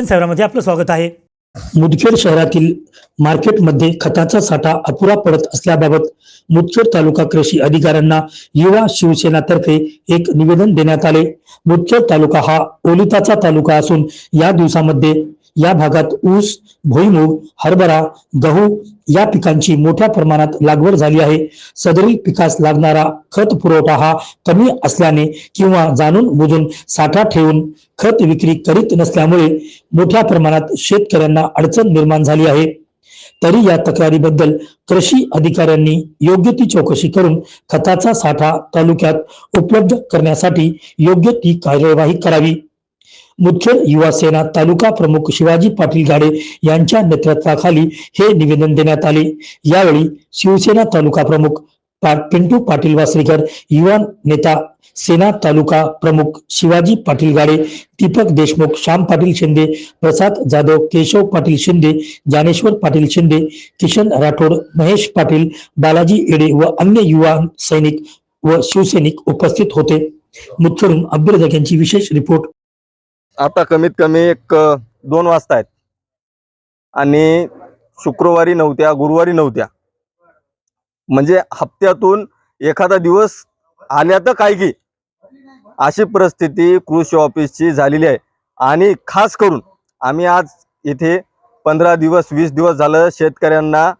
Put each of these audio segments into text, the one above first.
सन सेवरामध्ये आपलं स्वागत आहे. मुदखेड शहरातील मार्केटमध्ये खताचा साठा अपुरा पडत असल्याबाबत मुदखेड तालुका कृषी अधिकाऱ्यांना युवा शिवसेनातर्फे एक निवेदन देण्यात आले. मुदखेड तालुका हा ओलिताचा तालुका असून या दिवसामध्ये या भागात ऊस भुईमूग हरभरा गहू या पिकांची मोठ्या प्रमाणात लागवड झाली आहे. सदरील पिकास लागणारा खत पुरवठा हा कमी असल्याने किंवा जाणून बुजून साठा ठेवून खत विक्री करीत नसल्यामुळे मोठ्या प्रमाणात शेतकऱ्यांना अडचण निर्माण झाली आहे. तरी या तक्रारीबद्दल कृषी अधिकाऱ्यांनी योग्य ती चौकशी करून खताचा साठा तालुक्यात उपलब्ध करण्यासाठी योग्य ती कार्यवाही करावी. मुदखेड युवा सेना तालुका प्रमुख शिवाजी पाटील गाडे यांच्या नेतृत्वाखाली हे निवेदन देण्यात आले. यावेळी शिवसेना तालुका प्रमुख पा- पिंटू पाटील वासरीकर युवा नेता सेना तालुका प्रमुख शिवाजी पाटील गाडे दीपक देशमुख श्याम पाटील शिंदे प्रसाद जाधव केशव पाटील शिंदे ज्ञानेश्वर पाटील शिंदे किशन राठोड महेश पाटील बालाजी येडे व अन्य युवा सैनिक व शिवसैनिक उपस्थित होते. मुदखेडून अब्दुल यांची विशेष रिपोर्ट आता कमीत कमी एक दोन वाजता आहेत. आणि शुक्रवारी नव्हत्या गुरुवारी नव्हत्या. म्हणजे हप्त्यातून एखादा दिवस आल्या तर काय की? अशी परिस्थिती कृषी ऑफिसची झालेली आहे. आणि खास करून आम्ही आज इथे पंधरा दिवस वीस दिवस झालं शेतकऱ्यांना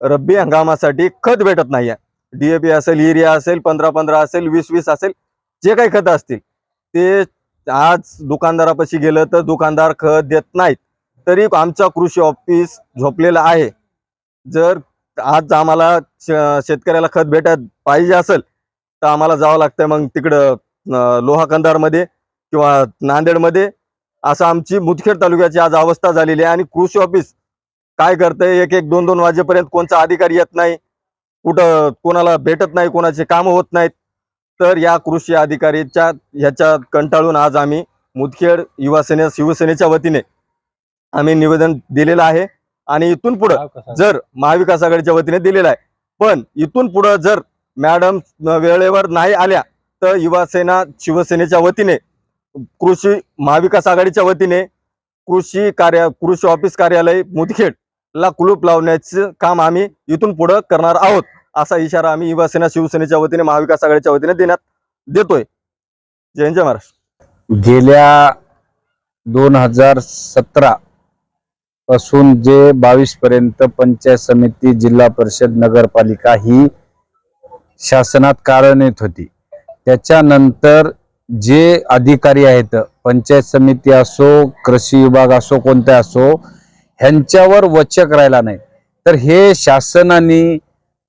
रब्बी हंगामासाठी खत भेटत नाही आहे डी असेल युरिया असेल पंधरा पंधरा असेल वीस वीस असेल जे काही खतं असतील ते आज दुकानदारापाशी गेलं तर दुकानदार खत देत नाहीत. तरी आमचा कृषी ऑफिस झोपलेलं आहे. जर आज आम्हाला शेतकऱ्याला खत भेटत पाहिजे असेल तर आम्हाला जावं लागतं मग तिकडं लोहाकंदारमध्ये लोहा किंवा नांदेडमध्ये. असं आमची मुदखेड तालुक्याची आज अवस्था झालेली आहे आणि कृषी ऑफिस काय करतंय? एक एक दोन दोन वाजेपर्यंत कोणचा अधिकारी येत नाही. कुठं कोणाला भेटत नाही कोणाचे कामं होत नाहीत. तर या कृषी अधिकारीच्या ह्याच्या कंटाळून आज आम्ही मुदखेड युवा सेने शिवसेनेच्या वतीने आम्ही निवेदन दिलेलं आहे. आणि इथून पुढं जर महाविकास आघाडीच्या वतीने दिलेलं आहे. पण इथून पुढं जर मॅडम वेळेवर नाही आल्या तर युवा सेना शिवसेनेच्या वतीने कृषी महाविकास आघाडीच्या वतीने कृषी कार्य कृषी ऑफिस कार्यालय मुदखेड ला कुलूप लावण्याचं काम आम्ही इथून पुढं करणार आहोत. असा इशारा आम्ही युवासेना शिवसेनेच्या वतीने महाविकास आघाडीच्या वतीने देण्यात देतोय. जय जय महाराष्ट्र. गेल्या दोन हजार सतरा पासून जे बावीस पर्यंत पंचायत समिती जिल्हा परिषद नगरपालिका ही शासनात कार्यान्वित होती. त्याच्यानंतर जे अधिकारी आहेत पंचायत समिती असो कृषी विभाग असो कोणत्या असो ह्यांच्यावर वचक राहिला नाही. तर हे शासनाने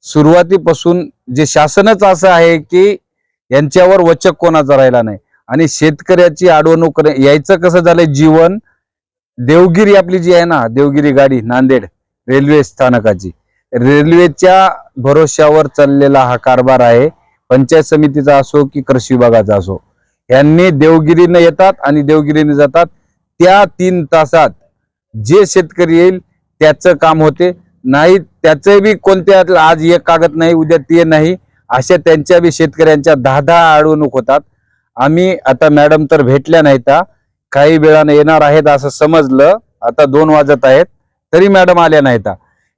सुरुवातीपासून जे शासनच असं आहे की यांच्यावर वचक कोणाचा राहिला नाही. आणि शेतकऱ्याची अडवणूक यायचं कसं झालंय? जीवन देवगिरी आपली जी आहे ना देवगिरी गाडी नांदेड रेल्वे स्थानकाची. रेल्वेच्या भरोश्यावर चाललेला हा कारभार आहे. पंचायत समितीचा असो की कृषी विभागाचा असो. यांनी देवगिरीने येतात आणि देवगिरीने जातात. त्या तीन तासात जे शेतकरी येईल त्याचं काम होते. नाही त्याचे बी कोणत्या आज एक कागद नाही उद्या ते नाही अशा त्यांच्या बी शेतकऱ्यांच्या दहा दहा अडवणूक होतात. आम्ही आता मॅडम तर भेटल्या नाहीता काही वेळाने येणार आहेत असं समजलं आता दोन वाजत आहेत तरी मॅडम आल्या नाहीता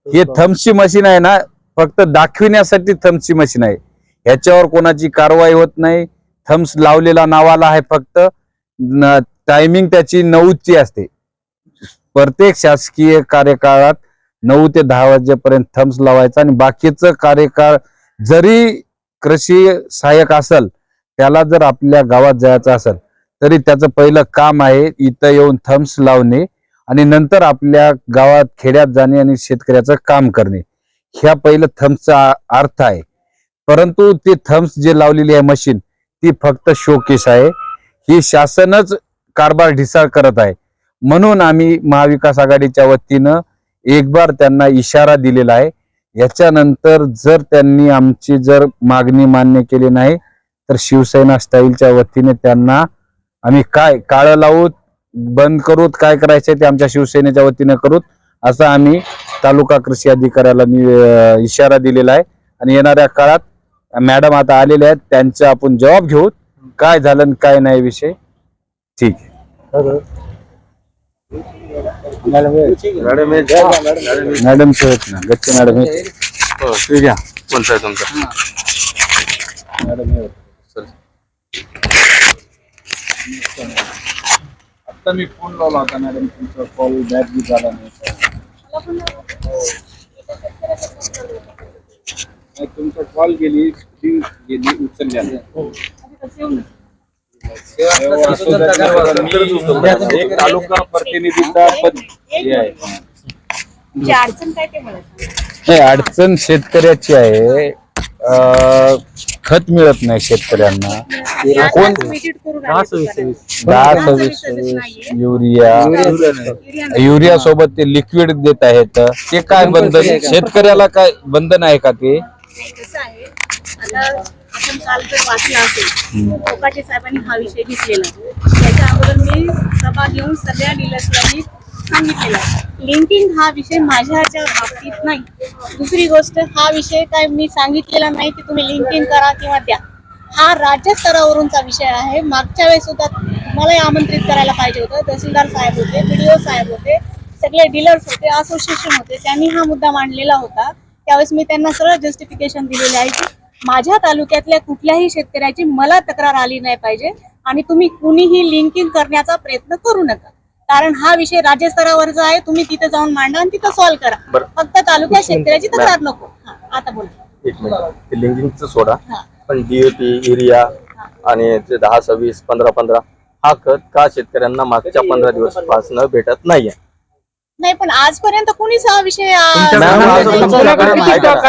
हे. थम्सची मशीन आहे ना फक्त दाखविण्यासाठी थम्सची मशीन आहे. ह्याच्यावर कोणाची कारवाई होत नाही थम्स लावलेला नावाला आहे फक्त टायमिंग त्याची नऊची असते. प्रत्येक शासकीय कार्यकाळात नऊ ते दहा वाजेपर्यंत थम्स लावायचा आणि बाकीचं कार्यकाळ जरी कृषी सहाय्यक असेल त्याला जर आपल्या गावात जायचं असेल तरी त्याचं पहिलं काम आहे इथं येऊन थम्स लावणे आणि नंतर आपल्या गावात खेड्यात जाणे आणि शेतकऱ्याचं काम करणे. ह्या पहिलं थम्सचा अर्थ आहे. परंतु ती थम्स जे लावलेली आहे मशीन ती फक्त शोकेस आहे. ही शासनच कारभार ढिसाळ करत आहे. म्हणून आम्ही महाविकास आघाडीच्या वतीनं एक बार त्यांना इशारा दिलेला आहे. याच्यानंतर जर त्यांनी आमची जर मागणी मान्य केली नाही तर शिवसेना स्टाईलच्या वतीने त्यांना आम्ही काय काळं लावूत बंद करूत काय करायचंय ते आमच्या शिवसेनेच्या वतीने करूत असं आम्ही तालुका कृषी अधिकाऱ्याला इशारा दिलेला आहे. आणि येणाऱ्या काळात मॅडम आता आलेले आहेत त्यांचा आपण जबाब घेऊ काय झालं काय नाही विषय. ठीक आहे. मॅडम आहेत ना गच्चे मॅडम आहेत. ठीक आहे कोणता आहे तुमचा आता मी फोन लावला होता मॅडम तुमचा कॉल बॅक बी झाला नाही नाही, तुमचा कॉल गेली ती गेली उचलल्या एक तालुका प्रतिनिधीचा पद हे आहे तुमची अडचण काय ते मला सांगा. नाही अडचण शेतकऱ्याची आहे अं, खत मिळत नाही शेतकऱ्यांना कोण आज visit करून आले दुकानात. दहा सव्वीस. युरिया युरिया नाही. युरिया सोबत ते लिक्विड देत आहेत ते काय बंधन शेतकऱ्याला काय बंधन आहे का ते कसं आहे आता आपण काल जर वाचला असेल कोकाटे साहेबांनी हा विषय घेतलेला. त्याच्या अगोदर मी सभा घेऊन सगळ्या डीलर्सला मी सांगितलेला लिंकिंग हा विषय माझ्याच्या बाबतीत नाही. दुसरी गोष्ट हा विषय काय मी सांगितलेला नाही की तुम्ही लिंकिंग करा किंवा द्या. हा राज्य स्तरावरूनचा विषय आहे. मागच्या वेळेस सुद्धा मला आमंत्रित करायला पाहिजे होतं. तहसीलदार साहेब होते बीडीओ साहेब होते सगळे डीलर्स होते असोसिएशन होते त्यांनी हा मुद्दा मांडलेला होता. त्यावेळेस मी त्यांना सरळ जस्टिफिकेशन दिलेले आहे की माझ्या तालुक्यातल्या कुठल्याही शेतकऱ्याची मला तक्रार आली नाही पाहिजे आणि तुम्ही कुणीही लिंकिंग करण्याचा प्रयत्न करू नका. कारण हा विषय राज्य स्तरावरचा आहे तुम्ही तिथे जाऊन मांडा आणि तिथं सॉल्व्ह करा. बरं. फक्त तालुक्यात शेतकऱ्याची तक्रार नको. हा, आता बोला. एक मिनिट. ते लिंकिंगचं सोडा. पण डीएपी युरिया आणि ते दहा सव्वीस पंधरा पंधरा हा खत का शेतकऱ्यांना मागच्या पंधरा दिवसपासून भेटत नाहीये? नाही पण आजपर्यंत कुणीच हा विषय आ, मॅम, कोणाकडे मॅडम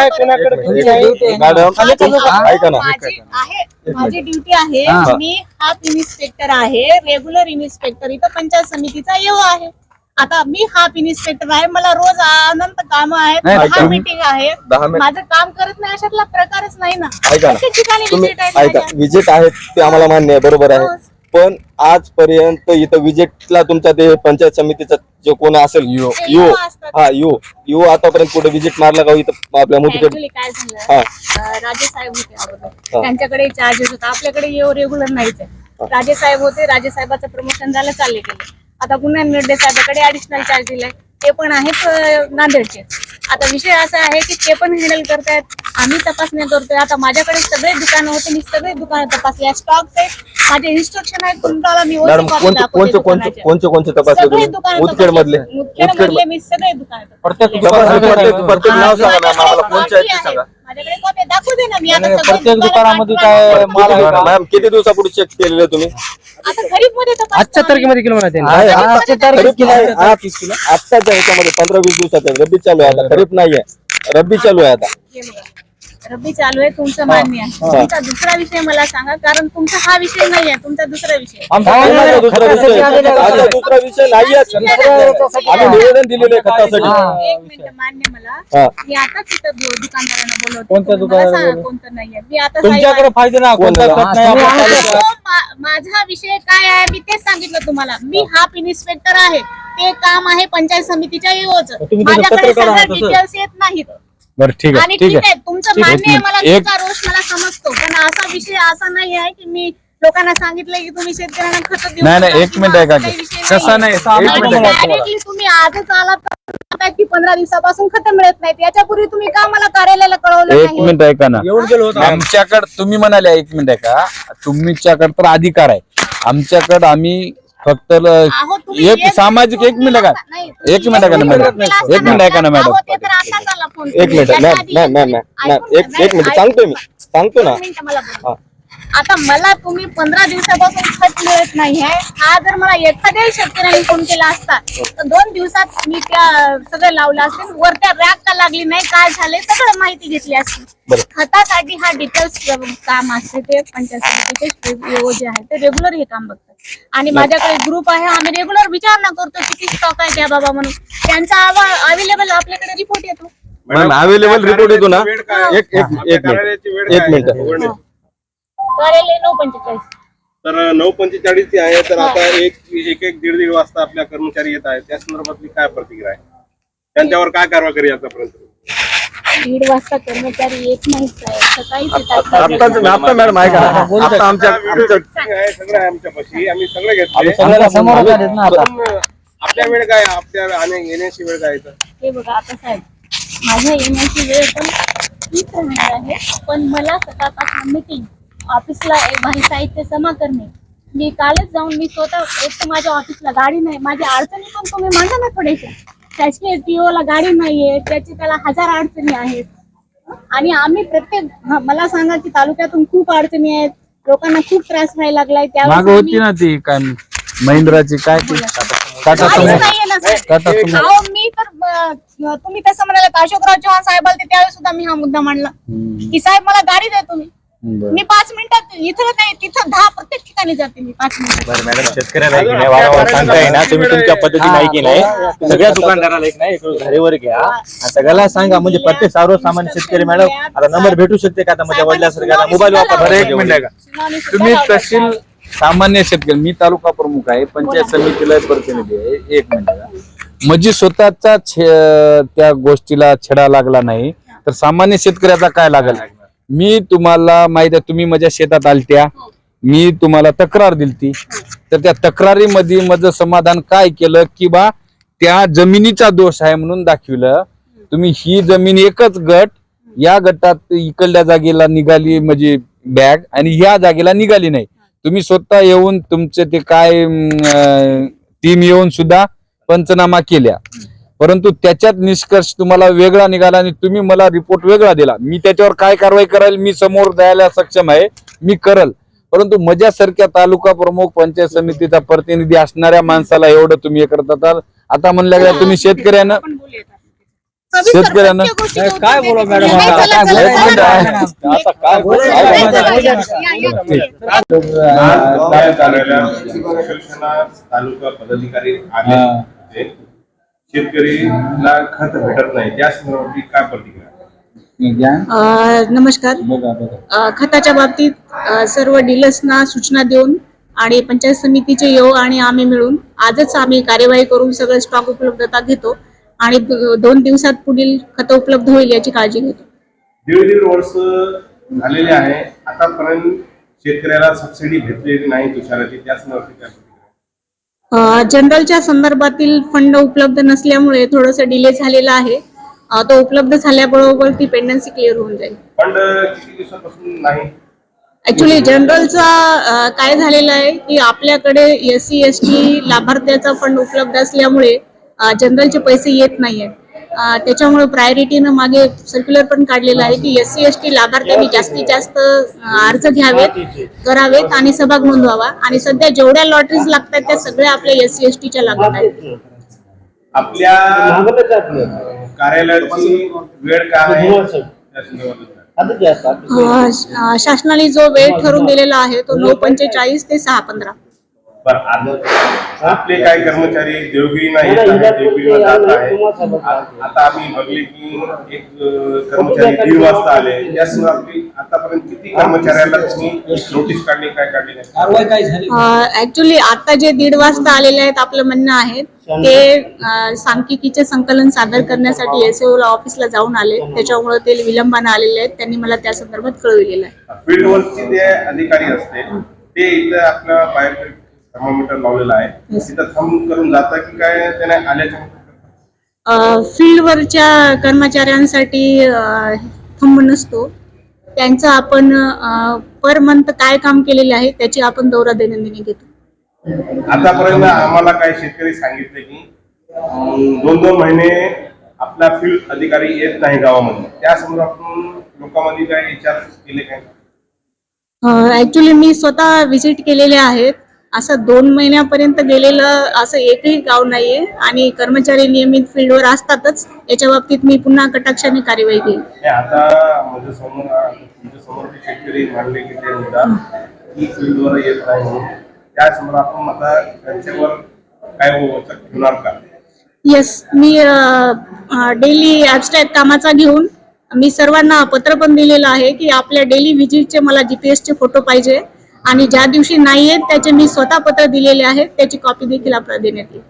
ऐका ना माझी आहे माझी ड्युटी आहे हा. मी हाफ इन्स्पेक्टर आहे रेग्युलर इन्स्पेक्टर इथं पंचायत समितीचा येऊ आहे आता मी हाफ इन्स्पेक्टर आहे मला रोज अनंत काम आहेत नाही, दहा. मीटिंग दहा मिनिट माझं काम करत नाही अशातला प्रकारच नाही ना ऐका ना. प्रत्येक ठिकाणी तुम्ही visit आहेत ऐका माझ्या. विजिट आहेत ते आम्हाला मान्य आहे बरोबर आहे हो. पण आजपर्यंत इथं विजिटला तुमच्या ते पंचायत समितीचा जो कोण असेल यो. यो. हा यो. यो आतापर्यंत कुठे विजिट मारला का हो इथं आपल्या मोठीकडे? Actually काय झालं? हा. अं, राजे साहेब होते अगोदर. त्यांच्याकडे चार्जेस होता. आपल्याकडे येऊ रेग्युलर नाहीच आहे. राजे साहेब होते राजे साहेबाचं प्रमोशन झालं चालले गेले. आता पुन्हा निर्डे साहेबाकडे ऍडिशनल चार्ज दिलाय ते पण आहेत नांदेडचे. आता विषय असा आहे की ते पण हँडल करतायत आम्ही तपासण्या करतोय. आता माझ्याकडे सगळे दुकानं होते मी सगळे दुकानं तपासले. स्टॉक आहेत माझे इन्स्ट्रक्शन आहेत तुम्हाला मी कोणते कोणते तपासले मुदखेड मधले. मुदखेड मी सगळे दुकान प्रत्येक प्रत्येक नाव सांगा आम्हाला आहेत. सांगा. माझ्याकडे कॉपी दाखवू दे ना मी आता नाही, सगळे प्रत्येक दुकानं दुकानामध्ये काय. माल आहे का? मॅम किती दिवसापूर्वी चेक केलेलं तुम्ही आता खरीपमध्ये आजच्या तारखेमध्ये केलं म्हणा त्यांनी आहे, खरीप. नाही, आज- आत्ताच्या ह्याच्यामध्ये पंधरा वीस दिवसात आहे. रब्बी चालू आहे आता खरीप नाहीये रब्बी चालू आहे आता हे बघा. रब्बी चालू आहे तुमचं मान्य आहे. तुमचा दुसरा विषय मला सांगा कारण तुमचा हा विषय नाही आहे तुमचा दुसरा विषय. नाही दुसरा विषय? आता दुसरा विषय नाहीये आम्ही निवेदन दिलेलं आहे खतासाठी. एक मिनिट मान्य मला. हा. मी आता तिथं दुकानदारांना बोलवते. कोणत्या तुम्ही मला दुकानाला सांगा कोणतं नाही आहे मी आता तुमच्याकडे साहेब- पाहिजे ना कोणता कोणाला? खत नाही. तो मा- माझा विषय काय आहे मी तेच सांगितलं तुम्हाला. मी हाफ इन्स्पेक्टर आहे. ते काम आहे पंचायत समितीच्या. तुम्ही त्याचं माझ्याकडे पत्रकार आहात सगळं तसं? डिटेल्स येत नाहीत. बरं ठीक आणि आहे ठीक ठीक आहे तुमचं ठीक आहे, मान्य आहे एक मला मिनिट. तुमचा रोष मला समजतो पण असा विषय असा नाही आहे की मी लोकांना सांगितलं की तुम्ही शेतकऱ्यांना खत देऊ नाही, नाही, नका एक किंवा मिनिट ऐका असं काही की. विषय तसं नाही. एक आणि मिनिट ऐका तुम्ही आजच आलात तर की पंधरा दिवसापासून खत मिळत नाहीत याच्यापूर्वी तुम्ही का मला कार्यालयाला कळवलं एक नाही मिनिट ऐका ना आमच्याकडे तुम्ही म्हणाले एक मिनिट ऐका तुमच्याकडे तर अधिकार आहे आमच्याकडे आम्ही फक्त ल- अहो, तुम्ही एक सामाजिक एक मिनिट नाही, एक मिनिट ऐका ना मॅडम एक मिनिट ऐका ना मॅडम अहो, ते तर आताच आला फोन. एक minute ma'am ma'am ma'am ma'am ma'am ऐकून एक घ्या. एक मिनिट सांगतोय मी सांगतो ना एक मिनिट मला बोलू. हा. आता मला तुम्ही पंधरा दिवसापासून खत मिळत नाही आहे हा जर मला एखाद्याही शेतकऱ्याने फोन केला असता तर दोन दिवसात मी त्या सगळं लावलं असते वर त्या रॅक का लागली नाही काय झाले सगळं माहिती घेतली असती. खतासाठी हा डिटेल्स काम असते ते पंचायत जे आहे ते रेग्युलर हे काम बघतात. आणि माझ्याकडे ग्रुप आहे आम्ही रेग्युलर विचारणा करतो किती स्टॉक आहे त्या बाबा म्हणून. त्यांचा अवेलेबल आपल्याकडे रिपोर्ट येतो. अवेलेबल रिपोर्ट येतो ना? एक एक एक मिनिट. एक मिनिट. कार्यालय नऊ पंचेचाळीस. तर नऊ पंचेचाळीस आहे तर आता एक एक एक दीड दीड वाजता आपल्या कर्मचारी येत आहेत. त्या संदर्भातली काय प्रतिक्रिया आहे? त्यांच्यावर काय कारवाई करी आतापर्यंत दीड वाजता कर्मचारी येत नाही साहेब. सकाळीच येतात. आत्ताच आता मॅडम ऐका ना. आता आमच्या आमच्या आहे? सगळं आहे आमच्यापाशी आम्ही सगळे आम्ही घेतले सगळ्याला समोर आलेत ना आता. पण आपल्या वेळ काय आपल्या आणि येण्याची वेळ काय इथं? हे बघा आता साहेब माझ्या येण्याची वेळ पण तीच राहणार आहे पण मला सकाळपासून मीटिंग ऑफिसला एक भारी साहित्य जमा करणे. मी कालच जाऊन मी स्वतः एक तर माझ्या ऑफिसला गाडी नाही माझ्या अडचणी पण तुम्ही मांडा ना थोड्याशा. शासकीय PO ला गाडी नाहीये त्याची त्याला हजार अडचणी आहेत. आणि आम्ही प्रत्येक मला सांगा की तालुक्यातून खूप अडचणी आहेत लोकांना खूप त्रास व्हायला लागलाय माग होती ना ती काय महिंद्राची काय ती? टाटा काहीच समोर नाहीये ना साहेब. टाटा समोर अहो, मी तर अं, तुम्ही तसं म्हणाला अशोकराव चव्हाण साहेब आले त्यावेळेस सुद्धा मी हा मुद्दा मांडला. की साहेब मला गाडी द्या तुम्ही. बरं. मी पाच मिनिटात इथं नाही तिथं दहा प्रत्येक ठिकाणी जाते मी पाच मिनिटात. बरं मॅडम शेतकऱ्याला एक नाही वारंवार सांगताय ना तुम्ही तुमच्या पद्धतीने आहे की नाही सगळ्या दुकानदाराला एक नाही एक घरेवर घ्या. आणि सगळ्याला सांगा म्हणजे प्रत्येक सर्वसामान्य शेतकरी मॅडम आता नंबर भेटू शकते का? आता माझ्या वडिलांसारख्या मोबाईल वापर. बरं, एक मिनिट का तुम्ही तहसील सामान्य शेतकरी मी तालुका प्रमुख आहे पंचायत समितीला प्रतिनिधी आहे. एक मिनिट. म्हणजे स्वतःचा छे- त्या गोष्टीला छेडा लागला नाही तर सामान्य शेतकऱ्याचा काय लागल? मी तुम्हाला माहीत आहे तुम्ही माझ्या शेतात आलत्या. मी तुम्हाला तक्रार दिलती. तर त्या तक्रारीमध्ये माझं समाधान काय केलं की बा त्या जमिनीचा दोष आहे म्हणून दाखविलं. तुम्ही ही जमीन एकच गट या गटात इकडल्या जागेला निघाली म्हणजे बॅग आणि ह्या जागेला निघाली नाही. तुम्ही स्वतः येऊन तुमचे ते काय टीम येऊन सुद्धा पंचनामा केल्या. परंतु त्याच्यात निष्कर्ष तुम्हाला वेगळा निघाला आणि तुम्ही मला रिपोर्ट वेगळा दिला. मी त्याच्यावर काय कारवाई कराल मी समोर द्यायला सक्षम आहे मी करल. परंतु माझ्यासारख्या तालुका प्रमुख पंचायत समितीचा प्रतिनिधी असणाऱ्या माणसाला एवढं तुम्ही हे करत असाल आता म्हणल्या गेल्या तुम्ही शेतकऱ्यानं शेतकऱ्यांना काय बोला मॅडम? तालुका पदाधिकारी. शेतकरीला खत भेटत नाही त्या संदर्भात काय प्रतिक्रिया? अ, नमस्कार. अ, खताच्या बाबतीत अ, सर्व डीलर्सना सूचना देऊन आणि पंचायत समितीचे योग आणि आम्ही मिळून आजच आम्ही कार्यवाही करून सगळं स्टॉक उपलब्धता घेतो आणि दो- दोन दिवसात पुढील खतं उपलब्ध होईल याची काळजी घेतो. दीड दीड वर्ष झालेले आहे आतापर्यंत शेतकऱ्याला सबसिडी भेटलेली नाही तुषाराची त्या संदर्भात काय प्रतिक्रिया? अ, जनरलच्या संदर्भातील फंड उपलब्ध नसल्यामुळे थोडंसं डिले झालेला आहे. तो उपलब्ध झाल्याबरोबर ती पेंडन्सी क्लिअर होऊन जाईल. फंड किती दिवसापासून नाही? ऍक्च्युली जनरलचा काय झालेलं आहे की आपल्याकडे एस सी एस टी लाभार्थ्याचा फंड उपलब्ध असल्यामुळे जनरलचे पैसे येत नाहीयेत. अ, त्याच्यामुळे प्रायोरिटीनं मागे सर्क्युलर पण काढलेलं आहे की एस सी एस टी लाभार्थ्यांनी जास्तीत जास्त अर्ज घ्यावेत करावेत आणि सहभाग नोंदवावा. आणि सध्या जेवढ्या लॉटरीज लागतात त्या सगळ्या आपल्या एस सी एस टीच्या लागत आहेत. आपल्या कार्यालयाची वेळ काय आहे? शासनाने जो वेळ ठरवून दिलेला आहे तो नऊ पंचेचाळीस ते सहा पंधरा. आता आपले काही कर्मचारी देवगिरीला जात आहे आ- आता आम्ही बघले की एक कर्मचारी दीड वाजता आले. या आपली आतापर्यंत किती कर्मचाऱ्याला तुम्ही नोटीस काढली काय काढली नाही. ऍक्च्युली आता जे दीड वाजता आलेले आहेत आपलं म्हणणं आहे ते सांख्यिकीचे संकलन सादर करण्यासाठी एसओ ला ऑफिसला जाऊन आले. त्याच्यामुळे ते विलंबाने आलेले आहेत. त्यांनी मला त्या संदर्भात कळविलेलं आहे. फील्डवरचे जे अधिकारी असते ते इथं आपल्या बाहेर थर्मोमीटर लावलेला आहे. तिथं थंब करून जाता की काय त्याने आल्याच्या फील्डवरच्या कर्मचाऱ्यांसाठी थंब नसतो. त्यांचं आपण पर मंथ काय काम केलेले आहे त्याची आपण दौरा दैनंदिनी घेतो. आतापर्यंत आम्हाला काही शेतकरी सांगितले की दोन दोन महिने आपला फील्ड अधिकारी येत नाही गावामध्ये. त्या संदर्भातून लोकांमध्ये काय विचार केले काय ऍक्च्युली मी स्वतः व्हिजिट केलेले आहेत. असं दोन महिन्यापर्यंत गेलेलं असं एकही गाव नाहीये. आणि कर्मचारी नियमित फील्डवर असतातच. याच्या बाबतीत मी पुन्हा कटाक्षाने कार्यवाही घेईन नाही, आता माझ्यासमोर तुमच्यासमोर जे शेतकरी मांडले की ते मुद्दा की फील्डवर येत नाही म्हणून. त्या संदर्भात आपण आता त्यांच्यावर काय होणार का? येस मी डेली ॲबस्ट्रॅक्ट कामाचा घेऊन मी सर्वांना पत्र पण दिलेलं आहे की आपल्या डेली व्हिजिटचे मला जीपीएसचे फोटो पाहिजे. आणि ज्या दिवशी नाही आहेत त्याचे मी स्वतः पत्र दिलेले आहेत त्याची कॉपी देखील आपल्याला देण्यात येईल.